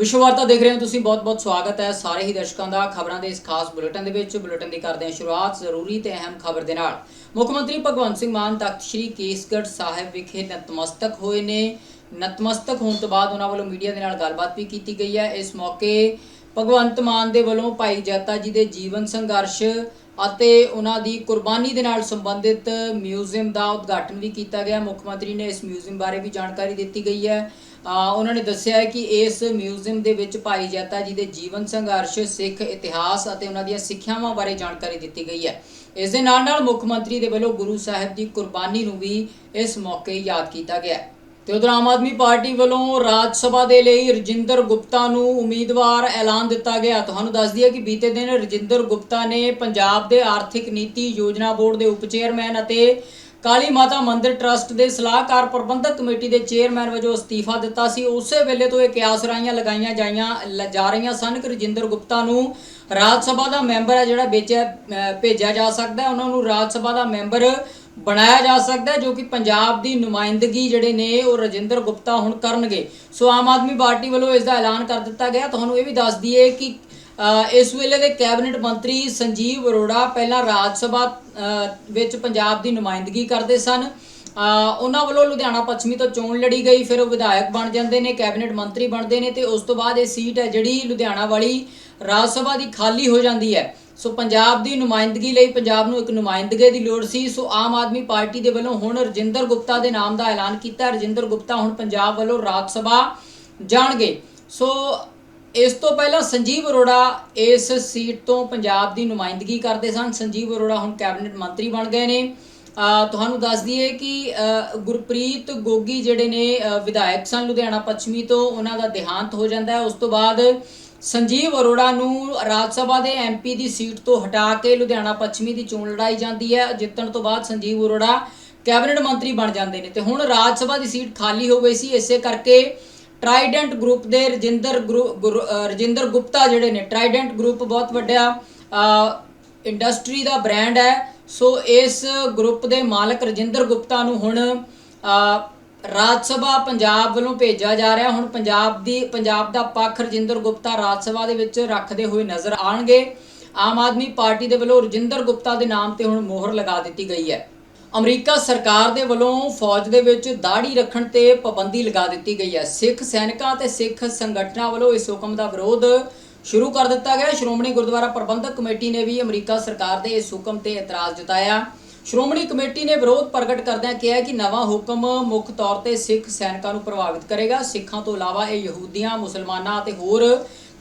ਵਿਸ਼ਵ ਵਾਰਤਾ ਦੇਖ ਰਹੇ ਹੋ ਤੁਸੀਂ ਬਹੁਤ-ਬਹੁਤ ਸਵਾਗਤ ਹੈ ਸਾਰੇ ਹੀ ਦਰਸ਼ਕਾਂ ਦਾ ਖਬਰਾਂ ਦੇ ਇਸ ਖਾਸ ਬੁਲੇਟਿਨ ਦੇ ਵਿੱਚ। ਬੁਲੇਟਿਨ ਦੀ ਕਰਦੇ ਹਾਂ ਸ਼ੁਰੂਆਤ ਜ਼ਰੂਰੀ ਤੇ ਅਹਿਮ ਖਬਰ ਦੇ ਨਾਲ। ਮੁੱਖ ਮੰਤਰੀ ਭਗਵੰਤ ਸਿੰਘ ਮਾਨ, ਤਖਤ ਸ੍ਰੀ ਕੇਸਗੜ੍ਹ ਸਾਹਿਬ ਵਿਖੇ ਨਤਮਸਤਕ ਹੋਏ ਨੇ। ਨਤਮਸਤਕ ਹੋਣ ਤੋਂ ਬਾਅਦ ਉਹਨਾਂ ਵੱਲੋਂ ਮੀਡੀਆ ਦੇ ਨਾਲ ਗੱਲਬਾਤ ਵੀ ਕੀਤੀ ਗਈ ਹੈ। ਇਸ ਮੌਕੇ ਭਗਵੰਤ ਮਾਨ ਦੇ ਵੱਲੋਂ ਭਾਈ ਜੈਤਾ ਜੀ ਦੇ ਜੀਵਨ ਸੰਘਰਸ਼ ਅਤੇ ਉਹਨਾਂ ਦੀ ਕੁਰਬਾਨੀ ਦੇ ਨਾਲ ਸੰਬੰਧਿਤ ਮਿਊਜ਼ੀਅਮ ਦਾ ਉਦਘਾਟਨ ਵੀ ਕੀਤਾ ਗਿਆ। ਮੁੱਖ ਮੰਤਰੀ ਨੇ ਇਸ ਮਿਊਜ਼ੀਅਮ ਬਾਰੇ ਵੀ ਜਾਣਕਾਰੀ ਦਿੱਤੀ ਗਈ ਹੈ। ਉਹਨਾਂ ਨੇ ਦੱਸਿਆ ਕਿ ਇਸ ਮਿਊਜ਼ੀਅਮ ਦੇ ਵਿੱਚ ਭਾਈ ਜੱਤਾ ਜੀ ਦੇ ਜੀਵਨ ਸੰਘਰਸ਼, ਸਿੱਖ ਇਤਿਹਾਸ ਅਤੇ ਉਹਨਾਂ ਦੀਆਂ ਸਿੱਖਿਆਵਾਂ ਬਾਰੇ ਜਾਣਕਾਰੀ ਦਿੱਤੀ ਗਈ ਹੈ। ਇਸ ਦੇ ਨਾਲ ਨਾਲ ਮੁੱਖ ਮੰਤਰੀ ਦੇ ਵੱਲੋਂ ਗੁਰੂ ਸਾਹਿਬ ਦੀ ਕੁਰਬਾਨੀ ਨੂੰ ਵੀ ਇਸ ਮੌਕੇ ਯਾਦ ਕੀਤਾ ਗਿਆ ਹੈ। ਤੇ ਉਧਰ ਆਮ ਆਦਮੀ ਪਾਰਟੀ ਵੱਲੋਂ ਰਾਜ ਸਭਾ ਦੇ ਲਈ ਰਜਿੰਦਰ ਗੁਪਤਾ ਨੂੰ ਉਮੀਦਵਾਰ ਐਲਾਨ ਦਿੱਤਾ ਗਿਆ। ਤੁਹਾਨੂੰ ਦੱਸ ਦਈਏ ਕਿ ਬੀਤੇ ਦਿਨ ਰਜਿੰਦਰ ਗੁਪਤਾ ਨੇ ਪੰਜਾਬ ਦੇ ਆਰਥਿਕ ਨੀਤੀ ਯੋਜਨਾ ਬੋਰਡ ਦੇ ਉਪ ਚੇਅਰਮੈਨ ਅਤੇ ਕਾਲੀ ਮਾਤਾ ਮੰਦਿਰ ਟਰਸਟ ਦੇ ਸਲਾਹਕਾਰ ਪ੍ਰਬੰਧਕ ਕਮੇਟੀ ਦੇ ਚੇਅਰਮੈਨ ਵਜੋਂ ਅਸਤੀਫਾ ਦਿੱਤਾ ਸੀ। ਉਸੇ ਵੇਲੇ ਤੋਂ ਇਹ ਕਿਆਸਰਾਈਆਂ ਲਗਾਈਆਂ ਜਾਈਆਂ, ਲ- ਜਾ ਰਹੀਆਂ ਸਨ। ਕਿ ਰਜਿੰਦਰ ਗੁਪਤਾ ਨੂੰ ਰਾਜ ਸਭਾ ਦਾ ਮੈਂਬਰ ਹੈ ਜਿਹੜਾ ਵੇਚਿਆ ਭੇਜਿਆ ਜਾ ਸਕਦਾ ਹੈ। ਉਹਨਾਂ ਨੂੰ ਰਾਜ ਸਭਾ ਦਾ ਮੈਂਬਰ ਬਣਾਇਆ ਜਾ ਸਕਦਾ ਜੋ ਕਿ ਪੰਜਾਬ ਦੀ ਨੁਮਾਇੰਦਗੀ ਜਿਹੜੇ ਨੇ, ਉਹ ਰਜਿੰਦਰ ਗੁਪਤਾ ਹੁਣ ਕਰਨਗੇ। ਸੋ ਆਮ ਆਦਮੀ ਪਾਰਟੀ ਵੱਲੋਂ ਇਸ ਦਾ ਐਲਾਨ ਕਰ ਦਿੱਤਾ ਗਿਆ। ਤੁਹਾਨੂੰ ਇਹ ਵੀ ਦੱਸ ਦਈਏ ਕਿ ਇਸ ਵੇਲੇ ਦੇ ਕੈਬਨਿਟ ਮੰਤਰੀ ਸੰਜੀਵ ਅਰੋੜਾ ਪਹਿਲਾਂ ਰਾਜ ਸਭਾ ਵਿੱਚ ਪੰਜਾਬ ਦੀ ਨੁਮਾਇੰਦਗੀ ਕਰਦੇ ਸਨ। ਉਹਨਾਂ ਵੱਲੋਂ ਲੁਧਿਆਣਾ ਪੱਛਮੀ ਤੋਂ ਚੋਣ ਲੜੀ ਗਈ, ਫਿਰ ਉਹ ਵਿਧਾਇਕ ਬਣ ਜਾਂਦੇ ਨੇ, ਕੈਬਨਿਟ ਮੰਤਰੀ ਬਣਦੇ ਨੇ ਤੇ ਉਸ ਤੋਂ ਬਾਅਦ ਇਹ ਸੀਟ ਹੈ ਜਿਹੜੀ ਲੁਧਿਆਣਾ ਵਾਲੀ ਰਾਜ ਸਭਾ ਦੀ ਖਾਲੀ ਹੋ ਜਾਂਦੀ ਹੈ। ਸੋ ਪੰਜਾਬ ਦੀ ਨੁਮਾਇੰਦਗੀ ਲਈ ਪੰਜਾਬ ਨੂੰ ਇੱਕ ਨੁਮਾਇੰਦਗੇ ਦੀ ਲੋੜ ਸੀ। ਸੋ ਆਮ ਆਦਮੀ ਪਾਰਟੀ ਦੇ ਵੱਲੋਂ ਹੁਣ ਰਜਿੰਦਰ ਗੁਪਤਾ ਦੇ ਨਾਮ ਦਾ ਐਲਾਨ ਕੀਤਾ। ਰਜਿੰਦਰ ਗੁਪਤਾ ਹੁਣ ਪੰਜਾਬ ਵੱਲੋਂ ਰਾਜ ਸਭਾ ਜਾਣਗੇ। ਸੋ ਇਸ ਤੋਂ ਪਹਿਲਾਂ ਸੰਜੀਵ ਅਰੋੜਾ ਇਸ ਸੀਟ ਤੋਂ ਪੰਜਾਬ ਦੀ ਨੁਮਾਇੰਦਗੀ ਕਰਦੇ ਸਨ। ਸੰਜੀਵ ਅਰੋੜਾ ਹੁਣ ਕੈਬਨਿਟ ਮੰਤਰੀ ਬਣ ਗਏ ਨੇ। ਤੁਹਾਨੂੰ ਦੱਸ ਦਈਏ ਕਿ ਗੁਰਪ੍ਰੀਤ ਗੋਗੀ ਜਿਹੜੇ ਨੇ ਵਿਧਾਇਕ ਸਨ ਲੁਧਿਆਣਾ ਪੱਛਮੀ ਤੋਂ, ਉਹਨਾਂ ਦਾ ਦੇਹਾਂਤ ਹੋ ਜਾਂਦਾ ਹੈ। ਉਸ ਤੋਂ ਬਾਅਦ ਸੰਜੀਵ ਅਰੋੜਾ ਨੂੰ ਰਾਜ ਸਭਾ ਦੇ ਐਮਪੀ ਦੀ ਸੀਟ ਤੋਂ ਹਟਾ ਕੇ ਲੁਧਿਆਣਾ ਪੱਛਮੀ ਦੀ ਚੋਣ ਲੜਾਈ ਜਾਂਦੀ ਹੈ। ਜਿੱਤਣ ਤੋਂ ਬਾਅਦ ਸੰਜੀਵ ਅਰੋੜਾ ਕੈਬਨਿਟ ਮੰਤਰੀ ਬਣ ਜਾਂਦੇ ਨੇ। ਤੇ ਹੁਣ ਰਾਜ ਸਭਾ ਦੀ ਸੀਟ ਖਾਲੀ ਹੋ ਗਈ ਸੀ। ਇਸੇ ਕਰਕੇ ਟਰਾਈਡੈਂਟ ਗਰੁੱਪ ਦੇ ਰਜਿੰਦਰ ਗੁਰੂ- ਗੁਰੂ- ਰਜਿੰਦਰ ਗੁਪਤਾ ਜਿਹੜੇ ਨੇ ਟਰਾਈਡੈਂਟ ਗਰੁੱਪ ਬਹੁਤ ਵੱਡਾ ਇੰਡਸਟਰੀ ਦਾ ਬ੍ਰਾਂਡ ਹੈ। ਸੋ ਇਸ ਗਰੁੱਪ ਦੇ ਮਾਲਕ ਰਜਿੰਦਰ ਗੁਪਤਾ ਨੂੰ ਹੁਣ ਰਾਜ ਸਭਾ ਪੰਜਾਬ ਵੱਲੋਂ ਭੇਜਿਆ ਜਾ ਰਿਹਾ। ਹੁਣ ਪੰਜਾਬ ਦੀ ਪੰਜਾਬ ਦਾ ਪੱਖ ਰਜਿੰਦਰ ਗੁਪਤਾ ਰਾਜ ਸਭਾ ਦੇ ਵਿੱਚ ਰੱਖਦੇ ਹੋਏ ਨਜ਼ਰ ਆਣਗੇ ਆਮ ਆਦਮੀ ਪਾਰਟੀ ਦੇ ਵੱਲੋਂ ਰਜਿੰਦਰ ਗੁਪਤਾ ਦੇ ਨਾਮ ਤੇ ਹੁਣ ਮੋਹਰ ਲਗਾ ਦਿੱਤੀ ਗਈ ਹੈ। ਅਮਰੀਕਾ ਸਰਕਾਰ ਦੇ ਵੱਲੋਂ ਫੌਜ ਦੇ ਵਿੱਚ ਦਾੜੀ ਰੱਖਣ ਤੇ ਪਾਬੰਦੀ ਲਗਾ ਦਿੱਤੀ ਗਈ ਹੈ। ਸਿੱਖ ਸੈਨਿਕਾਂ ਤੇ ਸਿੱਖ ਸੰਗਠਨਾਂ ਵੱਲੋਂ ਇਸ ਹੁਕਮ ਦਾ ਵਿਰੋਧ ਸ਼ੁਰੂ ਕਰ ਦਿੱਤਾ ਗਿਆ। ਸ਼੍ਰੋਮਣੀ ਗੁਰਦੁਆਰਾ ਪ੍ਰਬੰਧਕ ਕਮੇਟੀ ਨੇ ਵੀ ਅਮਰੀਕਾ ਸਰਕਾਰ ਦੇ ਇਸ ਹੁਕਮ ਤੇ ਇਤਰਾਜ਼ ਜਤਾਇਆ। ਸ਼੍ਰੋਮਣੀ ਕਮੇਟੀ ਨੇ ਵਿਰੋਧ ਪ੍ਰਗਟ ਕਰਦਿਆਂ ਕਿਹਾ ਕਿ ਨਵਾਂ ਹੁਕਮ ਮੁੱਖ ਤੌਰ ਤੇ ਸਿੱਖ ਸੈਨਿਕਾਂ ਨੂੰ ਪ੍ਰਭਾਵਿਤ ਕਰੇਗਾ। ਸਿੱਖਾਂ ਤੋਂ ਇਲਾਵਾ ਇਹ ਯਹੂਦੀਆਂ, ਮੁਸਲਮਾਨਾਂ ਅਤੇ ਹੋਰ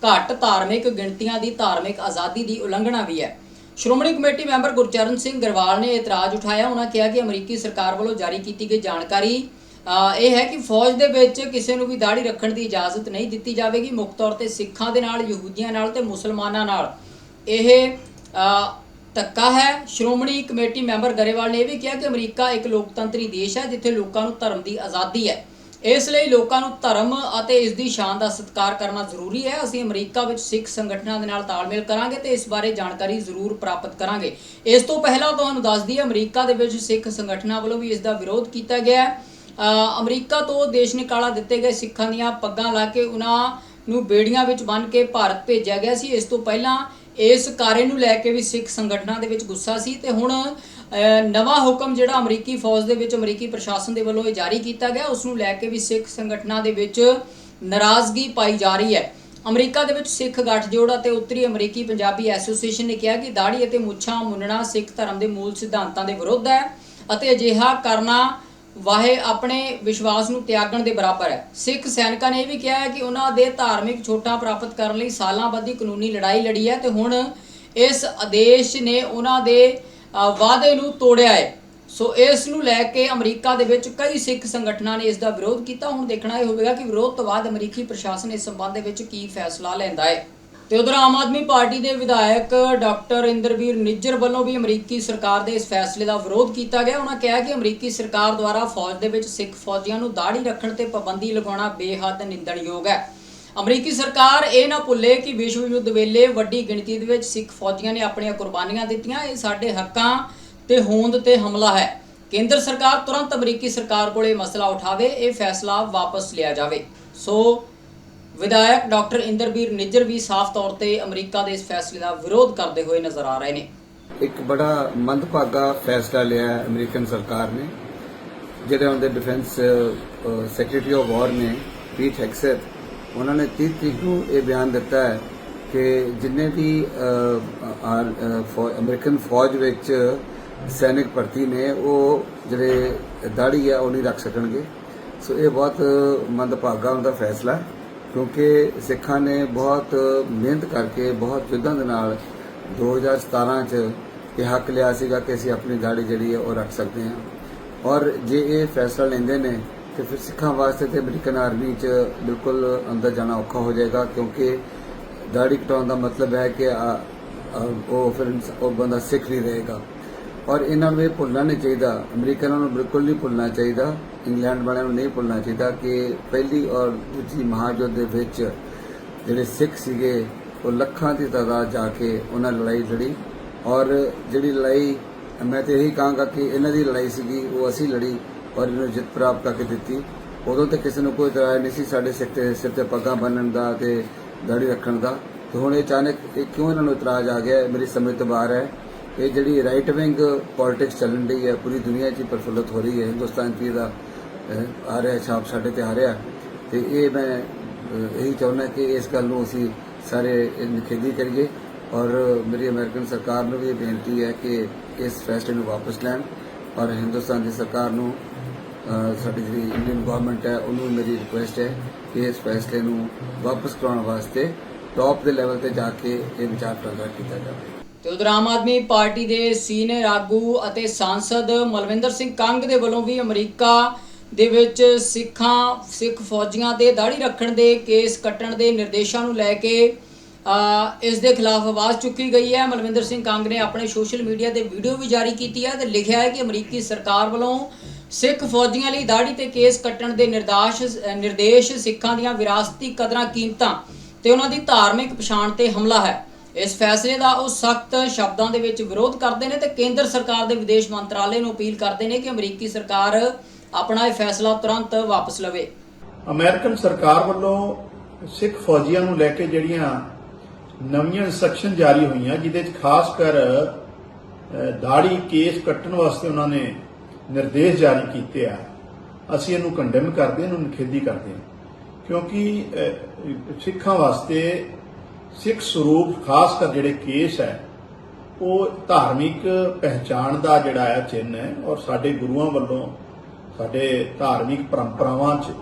ਘੱਟ ਧਾਰਮਿਕ ਗਿਣਤੀਆਂ ਦੀ ਧਾਰਮਿਕ ਆਜ਼ਾਦੀ ਦੀ ਉਲੰਘਣਾ ਵੀ ਹੈ। ਸ਼੍ਰੋਮਣੀ ਕਮੇਟੀ ਮੈਂਬਰ ਗੁਰਚਰਨ ਸਿੰਘ ਗਰਵਾਲ ਨੇ ਇਤਰਾਜ਼ ਉਠਾਇਆ। ਉਹਨਾਂ ਕਿਹਾ ਕਿ ਅਮਰੀਕੀ ਸਰਕਾਰ ਵੱਲੋਂ ਜਾਰੀ ਕੀਤੀ ਗਈ ਜਾਣਕਾਰੀ ਇਹ ਹੈ ਕਿ ਫੌਜ ਦੇ ਵਿੱਚ ਕਿਸੇ ਨੂੰ ਵੀ ਦਾੜੀ ਰੱਖਣ ਦੀ ਇਜਾਜ਼ਤ ਨਹੀਂ ਦਿੱਤੀ ਜਾਵੇਗੀ। ਮੁੱਖ ਤੌਰ ਤੇ ਸਿੱਖਾਂ ਦੇ ਨਾਲ ਯਹੂਦੀਆਂ ਨਾਲ ਤੇ ਮੁਸਲਮਾਨਾਂ ਨਾਲ। ਇਹ ਅ, ਧੱਕਾ ਹੈ। ਸ਼੍ਰੋਮਣੀ ਕਮੇਟੀ ਮੈਂਬਰ ਗਰੇਵਾਲ ਨੇ ਇਹ ਵੀ ਕਿਹਾ ਕਿ ਅਮਰੀਕਾ ਇੱਕ ਲੋਕਤੰਤਰੀ ਦੇਸ਼ ਹੈ ਜਿੱਥੇ ਲੋਕਾਂ ਨੂੰ ਧਰਮ ਦੀ ਆਜ਼ਾਦੀ ਹੈ। ਇਸ ਲਈ ਲੋਕਾਂ ਨੂੰ ਧਰਮ ਅਤੇ ਇਸ ਦੀ ਸ਼ਾਨ ਦਾ ਸਤਿਕਾਰ ਕਰਨਾ ਜ਼ਰੂਰੀ ਹੈ। ਅਸੀਂ ਅਮਰੀਕਾ ਵਿੱਚ ਸਿੱਖ ਸੰਗਠਨਾਂ ਦੇ ਨਾਲ ਤਾਲਮੇਲ ਕਰਾਂਗੇ ਤੇ ਇਸ ਬਾਰੇ ਜਾਣਕਾਰੀ ਜ਼ਰੂਰ ਪ੍ਰਾਪਤ ਕਰਾਂਗੇ। ਇਸ ਤੋਂ ਪਹਿਲਾਂ ਤੁਹਾਨੂੰ ਦੱਸ ਦਈਏ, ਅਮਰੀਕਾ ਦੇ ਵਿੱਚ ਸਿੱਖ ਸੰਗਠਨਾਂ ਵੱਲੋਂ ਵੀ ਇਸ ਦਾ ਵਿਰੋਧ ਕੀਤਾ ਗਿਆ ਹੈ। ਅਮਰੀਕਾ ਤੋਂ ਦੇਸ਼ ਨਿਕਾਲਾ ਦਿੱਤੇ ਗਏ ਸਿੱਖਾਂ ਦੀਆਂ ਪੱਗਾਂ ਲਾ ਕੇ ਉਹਨਾਂ ਨੂੰ ਬੇੜੀਆਂ ਵਿੱਚ ਬੰਨ੍ਹ ਕੇ ਭਾਰਤ ਭੇਜਿਆ ਗਿਆ ਸੀ। ਇਸ ਤੋਂ ਪਹਿਲਾਂ ਇਸ ਕਾਰੇ ਨੂੰ ਲੈ ਕੇ ਵੀ ਸਿੱਖ ਸੰਗਠਨਾਂ ਦੇ ਵਿੱਚ ਗੁੱਸਾ ਸੀ ਤੇ ਹੁਣ ਨਵਾਂ ਹੁਕਮ ਜਿਹੜਾ ਅਮਰੀਕੀ ਫੌਜ ਦੇ ਵਿੱਚ ਅਮਰੀਕੀ ਪ੍ਰਸ਼ਾਸਨ ਦੇ ਵੱਲੋਂ ਇਹ ਜਾਰੀ ਕੀਤਾ ਗਿਆ, ਉਸ ਨੂੰ ਲੈ ਕੇ ਵੀ ਸਿੱਖ ਸੰਗਠਨਾਂ ਦੇ ਵਿੱਚ ਨਾਰਾਜ਼ਗੀ ਪਾਈ ਜਾ ਰਹੀ ਹੈ। ਅਮਰੀਕਾ ਦੇ ਵਿੱਚ ਸਿੱਖ ਗੱਠਜੋੜ ਅਤੇ ਉੱਤਰੀ ਅਮਰੀਕੀ ਪੰਜਾਬੀ ਐਸੋਸੀਏਸ਼ਨ ਨੇ ਕਿਹਾ ਕਿ ਦਾੜੀ ਅਤੇ ਮੁੱਛਾਂ ਮੁੰਨਣਾ ਸਿੱਖ ਧਰਮ ਦੇ ਮੂਲ ਸਿਧਾਂਤਾਂ ਦੇ ਵਿਰੁੱਧ ਹੈ ਅਤੇ ਅਜਿਹਾ ਕਰਨਾ ਵਾਹੇ ਆਪਣੇ ਵਿਸ਼ਵਾਸ ਨੂੰ ਤਿਆਗਣ ਦੇ ਬਰਾਬਰ ਹੈ। ਸਿੱਖ ਸੈਨਿਕਾਂ ਨੇ ਇਹ ਵੀ ਕਿਹਾ ਹੈ ਕਿ ਉਹਨਾਂ ਦੇ ਧਾਰਮਿਕ ਛੋਟਾਂ ਪ੍ਰਾਪਤ ਕਰਨ ਲਈ ਸਾਲਾਂ ਬੱਧੀ ਕਾਨੂੰਨੀ ਲੜਾਈ ਲੜੀ ਹੈ ਤੇ ਹੁਣ ਇਸ ਆਦੇਸ਼ ਨੇ ਉਹਨਾਂ ਦੇ ਵਾਅਦੇ ਨੂੰ ਤੋੜਿਆ ਹੈ। ਸੋ ਇਸ ਨੂੰ ਲੈ ਕੇ ਅਮਰੀਕਾ ਦੇ ਵਿੱਚ ਕਈ ਸਿੱਖ ਸੰਗਠਨਾਂ ਨੇ ਇਸ ਦਾ ਵਿਰੋਧ ਕੀਤਾ। ਹੁਣ ਦੇਖਣਾ ਇਹ ਹੋਵੇਗਾ ਕਿ ਵਿਰੋਧ ਤੋਂ ਬਾਅਦ ਅਮਰੀਕੀ ਪ੍ਰਸ਼ਾਸਨ ਇਸ ਸੰਬੰਧ ਦੇ ਵਿੱਚ ਕੀ ਫੈਸਲਾ ਲੈਂਦਾ ਹੈ। ਤੇ ਉਧਰ ਆਮ ਆਦਮੀ ਪਾਰਟੀ ਦੇ ਵਿਧਾਇਕ ਡਾਕਟਰ ਇੰਦਰਵੀਰ ਨਿੱਜਰ ਵੱਲੋਂ ਵੀ ਅਮਰੀਕੀ ਸਰਕਾਰ ਦੇ ਇਸ ਫੈਸਲੇ ਦਾ ਵਿਰੋਧ ਕੀਤਾ ਗਿਆ। ਉਹਨਾਂ ਕਿਹਾ ਕਿ ਅਮਰੀਕੀ ਸਰਕਾਰ ਦੁਆਰਾ ਫੌਜ ਦੇ ਵਿੱਚ ਸਿੱਖ ਫੌਜੀਆਂ ਨੂੰ ਦਾੜੀ ਰੱਖਣ ਤੇ ਪਾਬੰਦੀ ਲਗਾਉਣਾ ਬੇਹੱਦ ਨਿੰਦਣਯੋਗ ਹੈ। ਅਮਰੀਕੀ ਸਰਕਾਰ ਇਹ ਨਾ ਭੁੱਲੇ ਕਿ ਵਿਸ਼ਵ ਯੁੱਧ ਵੇਲੇ ਵੱਡੀ ਗਿਣਤੀ ਦੇ ਵਿੱਚ ਸਿੱਖ ਫੌਜੀਆਂ ਨੇ ਆਪਣੀਆਂ ਕੁਰਬਾਨੀਆਂ ਦਿੱਤੀਆਂ। ਇਹ ਸਾਡੇ ਹੱਕਾਂ ਤੇ ਹੋਂਦ ਤੇ ਹਮਲਾ ਹੈ। ਕੇਂਦਰ ਸਰਕਾਰ ਤੁਰੰਤ ਅਮਰੀਕੀ ਸਰਕਾਰ ਕੋਲ ਇਹ ਮਸਲਾ ਉਠਾਵੇ, ਇਹ ਫੈਸਲਾ ਵਾਪਸ ਲਿਆ ਜਾਵੇ। ਸੋ ਵਿਧਾਇਕ ਡਾਕਟਰ ਇੰਦਰਬੀਰ ਨਿੱਜਰ ਵੀ ਸਾਫ਼ ਤੌਰ ਤੇ ਅਮਰੀਕਾ ਦੇ ਇਸ ਫੈਸਲੇ ਦਾ ਵਿਰੋਧ ਕਰਦੇ ਹੋਏ ਨਜ਼ਰ ਆ ਰਹੇ ਨੇ। ਇੱਕ ਬੜਾ ਮੰਦਭਾਗਾ ਫੈਸਲਾ ਲਿਆ ਹੈ ਅਮਰੀਕਨ ਸਰਕਾਰ ਨੇ ਜਿਹੜੇ ਉਹਦੇ ਡਿਫੈਂਸ ਸੈਕਟਰੀ ਆਫ ਵਾਰ ਨੇ ਪੀਟ ਹੈਕਸੈਟ ਉਹਨਾਂ ਨੇ 30 ਤਰੀਕ ਨੂੰ ਇਹ ਬਿਆਨ ਦਿੱਤਾ ਹੈ ਕਿ ਜਿੰਨੇ ਵੀ ਅਮਰੀਕਨ ਫੌਜ ਵਿੱਚ ਸੈਨਿਕ ਭਰਤੀ ਨੇ, ਉਹ ਜਿਹੜੇ ਦਾੜੀ ਹੈ ਉਹ ਨਹੀਂ ਰੱਖ ਸਕਣਗੇ। ਸੋ ਇਹ ਬਹੁਤ ਮੰਦਭਾਗਾ ਉਹਦਾ ਫੈਸਲਾ ਕਿਉਂਕਿ ਸਿੱਖਾਂ ਨੇ ਬਹੁਤ ਮਿਹਨਤ ਕਰਕੇ, ਬਹੁਤ ਯੁੱਧਾਂ ਦੇ ਨਾਲ 2017 ਚ ਇਹ ਹੱਕ ਲਿਆ ਸੀਗਾ ਕਿ ਅਸੀਂ ਆਪਣੀ ਦਾੜੀ ਜਿਹੜੀ ਹੈ ਉਹ ਰੱਖ ਸਕਦੇ ਹਾਂ। ਔਰ ਜੇ ਇਹ ਫੈਸਲਾ ਲੈਂਦੇ ਨੇ ਤੇ ਫਿਰ ਸਿੱਖਾਂ ਵਾਸਤੇ ਤੇ ਅਮਰੀਕਨ ਆਰਮੀ ਚ ਬਿਲਕੁਲ ਅੰਦਰ ਜਾਣਾ ਔਖਾ ਹੋ ਜਾਏਗਾ, ਕਿਉਂਕਿ ਦਾੜੀ ਕਟਾਉਣ ਦਾ ਮਤਲਬ ਹੈ ਕਿ ਉਹ ਫਿਰ ਉਹ ਬੰਦਾ ਸਿੱਖ ਨਹੀਂ ਰਹੇਗਾ। ਔਰ ਇਹਨਾਂ ਨੂੰ ਇਹ ਭੁੱਲਣਾ ਨਹੀਂ ਚਾਹੀਦਾ। ਅਮਰੀਕਨਾਂ ਨੂੰ ਬਿਲਕੁਲ ਨਹੀਂ ਭੁੱਲਣਾ ਚਾਹੀਦਾ। ਇੰਗਲੈਂਡ ਵਾਲਿਆਂ ਨੂੰ ਨਹੀਂ ਭੁੱਲਣਾ ਚਾਹੀਦਾ ਕਿ ਪਹਿਲੀ ਔਰ ਦੂਜੀ ਮਹਾਯੁੱਧ ਦੇ ਵਿੱਚ ਜਿਹੜੇ ਸਿੱਖ ਸੀਗੇ, ਉਹ ਲੱਖਾਂ ਦੀ ਤਾਦਾਦ ਜਾ ਕੇ ਉਹਨਾਂ ਲੜਾਈ ਲੜੀ। ਔਰ ਜਿਹੜੀ ਲੜਾਈ, ਮੈਂ ਤੇ ਇਹੀ ਕਹਾਂਗਾ ਕਿ ਇਹਨਾਂ ਦੀ ਲੜਾਈ ਸੀਗੀ, ਉਹ ਅਸੀਂ ਲੜੀ। ਔਰ ਇਹਨੂੰ ਜਿੱਤ ਪ੍ਰਾਪਤ ਕਰਕੇ ਦਿੱਤੀ। ਉਦੋਂ ਤੇ ਕਿਸੇ ਨੂੰ ਕੋਈ ਇਤਰਾਜ਼ ਨਹੀਂ ਸੀ ਸਾਡੇ ਸਿਰ ਤੇ ਸਿਰ ਤੇ ਪੱਗਾਂ ਬੰਨਣ ਦਾ ਤੇ ਦਾੜੀ ਰੱਖਣ ਦਾ। ਤੇ ਹੁਣ ਇਹ ਅਚਾਨਕ ਇਹ ਕਿਉਂ ਇਹਨਾਂ ਨੂੰ ਇਤਰਾਜ਼ ਆ ਗਿਆ ਮੇਰੀ ਸਮਝ ਤੋਂ ਬਾਹਰ ਹੈ। ਇਹ ਜਿਹੜੀ ਰਾਈਟ ਵਿੰਗ ਪੋਲਿਟਿਕਸ ਚੱਲਣ ਰਹੀ ਹੈ, ਪੂਰੀ ਦੁਨੀਆ 'ਚ ਹੀ ਪ੍ਰਫੁੱਲਤ ਹੋ ਰਹੀ ਹੈ। ਹਿੰਦੁਸਤਾਨ 'ਚ ਇਹਦਾ ਆ ਰਿਹਾ, ਛਾਪ ਸਾਡੇ ਤੇ ਆ ਰਿਹਾ। ਤੇ ਇਹ ਮੈਂ ਇਹੀ ਚਾਹੁੰਦਾ ਕਿ ਇਸ ਗੱਲ ਨੂੰ ਅਸੀਂ ਸਾਰੇ ਨਿਖੇਧੀ ਕਰੀਏ। ਔਰ ਮੇਰੀ ਅਮਰੀਕਨ ਸਰਕਾਰ ਨੂੰ ਵੀ ਇਹ ਬੇਨਤੀ ਹੈ ਕਿ ਇਸ ਫੈਸਲੇ ਨੂੰ ਵਾਪਸ ਲੈਣ। ਔਰ ਹਿੰਦੁਸਤਾਨ ਦੀ ਸਰਕਾਰ ਨੂੰ ਸਾਡੀ ਜਿਹੜੀ ਇੰਡੀਅਨ ਗਵਰਨਮੈਂਟ ਹੈ, ਉਹਨੂੰ ਮੇਰੀ ਰਿਕੁਐਸਟ ਹੈ ਕਿ ਇਸ ਫੈਸਲੇ ਨੂੰ ਵਾਪਸ ਕਰਾਉਣ ਵਾਸਤੇ ਟੌਪ ਦੇ ਲੈਵਲ ਤੇ ਜਾ ਕੇ ਇਹ ਵਿਚਾਰ ਪ੍ਰਗਟ ਕੀਤਾ ਜਾਵੇ। ਤੇ ਉਧਰ ਆਮ ਆਦਮੀ ਪਾਰਟੀ ਦੇ ਸੀਨੀਅਰ ਆਗੂ ਅਤੇ ਸਾਂਸਦ ਮਲਵਿੰਦਰ ਸਿੰਘ ਕੰਗ ਦੇ ਵੱਲੋਂ ਵੀ ਅਮਰੀਕਾ ਦੇ ਵਿੱਚ ਸਿੱਖਾਂ, ਸਿੱਖ ਫੌਜੀਆਂ ਦੇ ਦਾੜੀ ਰੱਖਣ ਦੇ ਕੇਸ ਕੱਟਣ ਦੇ ਨਿਰਦੇਸ਼ਾਂ ਨੂੰ ਲੈ ਕੇ ਇਸ ਦੇ ਖਿਲਾਫ ਆਵਾਜ਼ ਚੁੱਕੀ ਗਈ ਹੈ। ਮਲਵਿੰਦਰ ਸਿੰਘ ਕੰਗ ਨੇ ਆਪਣੇ ਸੋਸ਼ਲ ਮੀਡੀਆ ਤੇ ਵੀਡੀਓ ਵੀ ਜਾਰੀ ਕੀਤੀ ਹੈ ਤੇ ਲਿਖਿਆ ਹੈ ਕਿ ਅਮਰੀਕੀ ਸਰਕਾਰ ਵੱਲੋਂ ਸਿੱਖ ਫੌਜੀਆਂ ਲਈ ਦਾੜੀ ਤੇ ਕੇਸ ਕੱਟਣ ਦੇ ਨਿਰਦਾਸ਼ ਨਿਰਦੇਸ਼ ਸਿੱਖਾਂ ਦੀਆਂ ਵਿਰਾਸਤੀ ਕਦਰਾਂ ਕੀਮਤਾਂ ਤੇ ਉਹਨਾਂ ਦੀ ਧਾਰਮਿਕ ਪਛਾਣ ਤੇ ਹਮਲਾ ਹੈ। ਇਸ ਫੈਸਲੇ ਦਾ ਉਹ ਸਖਤ ਸ਼ਬਦਾਂ ਦੇ ਵਿੱਚ ਵਿਰੋਧ ਕਰਦੇ ਨੇ ਤੇ ਕੇਂਦਰ ਸਰਕਾਰ ਦੇ ਵਿਦੇਸ਼ ਮੰਤਰਾਲੇ ਨੂੰ ਅਪੀਲ ਕਰਦੇ ਨੇ ਕਿ ਅਮਰੀਕੀ ਸਰਕਾਰ ਆਪਣਾ ਇਹ ਫੈਸਲਾ ਤੁਰੰਤ ਵਾਪਸ ਲਵੇ। ਅਮਰੀਕਨ ਸਰਕਾਰ ਵੱਲੋਂ ਸਿੱਖ ਫੌਜੀਆਂ ਨੂੰ ਲੈ ਕੇ ਜਿਹੜੀਆਂ ਨਵੀਆਂ ਇਨਸਟਰਕਸ਼ਨ ਜਾਰੀ ਹੋਈਆਂ, ਜਿਹਦੇ ਵਿੱਚ ਖਾਸ ਕਰ ਦਾੜੀ ਕੇਸ ਕੱਟਣ ਵਾਸਤੇ ਉਹਨਾਂ ਨੇ ਨਿਰਦੇਸ਼ ਜਾਰੀ ਕੀਤੇ ਆ, ਅਸੀਂ ਇਹਨੂੰ ਕੰਡੈਮ ਕਰਦੇ ਹਾਂ, ਇਹਨੂੰ ਨਿਖੇਧੀ ਕਰਦੇ ਹਾਂ। ਕਿਉਂਕਿ ਸਿੱਖਾਂ ਵਾਸਤੇ ਸਿੱਖ ਸਰੂਪ, ਖਾਸ ਕਰ ਜਿਹੜੇ ਕੇਸ ਹੈ, ਉਹ ਧਾਰਮਿਕ ਪਹਿਚਾਣ ਦਾ ਜਿਹੜਾ ਹੈ ਚਿੰਨ੍ਹ ਹੈ ਔਰ ਸਾਡੇ ਗੁਰੂਆਂ ਵੱਲੋਂ, ਸਾਡੇ ਧਾਰਮਿਕ ਪਰੰਪਰਾਵਾਂ 'ਚ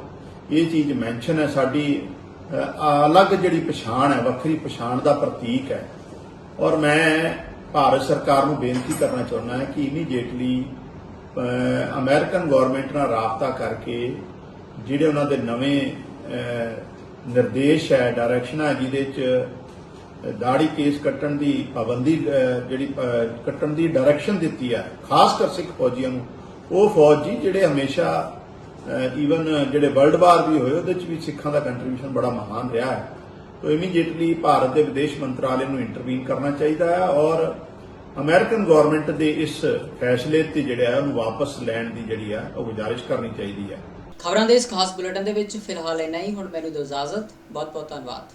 ਇਹ ਚੀਜ਼ ਮੈਂਸ਼ਨ ਹੈ। ਸਾਡੀ ਅਲੱਗ ਜਿਹੜੀ ਪਛਾਣ ਹੈ, ਵੱਖਰੀ ਪਛਾਣ ਦਾ ਪ੍ਰਤੀਕ ਹੈ। ਔਰ ਮੈਂ ਭਾਰਤ ਸਰਕਾਰ ਨੂੰ ਬੇਨਤੀ ਕਰਨਾ ਚਾਹੁੰਦਾ ਹਾਂ ਕਿ ਇਮੀਡੀਏਟਲੀ ਅਮਰੀਕਨ ਗਵਰਨਮੈਂਟ ਨਾਲ ਰਾਬਤਾ ਕਰਕੇ ਜਿਹੜੇ ਉਹਨਾਂ ਦੇ ਨਵੇਂ ਨਿਰਦੇਸ਼ ਹੈ ਡਾਇਰੈਕਸ਼ਨ ਹੈ, ਜਿਹਦੇ 'ਚ ਦਾੜੀ ਕੇਸ ਕੱਟਣ ਦੀ ਪਾਬੰਦੀ ਜਿਹੜੀ ਕੱਟਣ ਦੀ ਡਾਇਰੈਕਸ਼ਨ ਦਿੱਤੀ ਹੈ, ਖਾਸ ਕਰ ਸਿੱਖ ਫੌਜੀਆਂ ਨੂੰ, ਉਹ ਫੌਜ ਜੀ ਜਿਹੜੇ ਹਮੇਸ਼ਾ ਈਵਨ ਜਿਹੜੇ ਵਰਲਡ ਵਾਰ ਵੀ ਹੋਏ, ਉਹਦੇ ਚ ਵੀ ਸਿੱਖਾਂ ਦਾ ਕੰਟਰੀਬਿਊਸ਼ਨ ਬੜਾ ਮਹਾਨ ਰਿਹਾ ਹੈ। ਤੋ ਇਮੀਡੀਏਟਲੀ ਭਾਰਤ ਦੇ ਵਿਦੇਸ਼ ਮੰਤਰਾਲੇ ਨੂੰ ਇੰਟਰਵੀਨ ਕਰਨਾ ਚਾਹੀਦਾ ਹੈ ਔਰ ਅਮਰੀਕਨ ਗਵਰਨਮੈਂਟ ਦੇ ਇਸ ਫੈਸਲੇ ਤੇ ਜਿਹੜਾ ਉਹਨੂੰ ਵਾਪਸ ਲੈਣ ਦੀ ਜਿਹੜੀ ਹੈ ਉਹ ਗੁਜ਼ਾਰਿਸ਼ ਕਰਨੀ ਚਾਹੀਦੀ ਹੈ ਖਬਰਾਂ ਦੇ ਇਸ ਖਾਸ ਬੁਲੇਟਿਨ ਦੇ ਵਿੱਚ ਫਿਲਹਾਲ ਇੰਨਾ ਹੀ। ਹੁਣ ਮੈਨੂੰ ਦਿਓ ਇਜਾਜ਼ਤ। ਬਹੁਤ ਬਹੁਤ ਧੰਨਵਾਦ।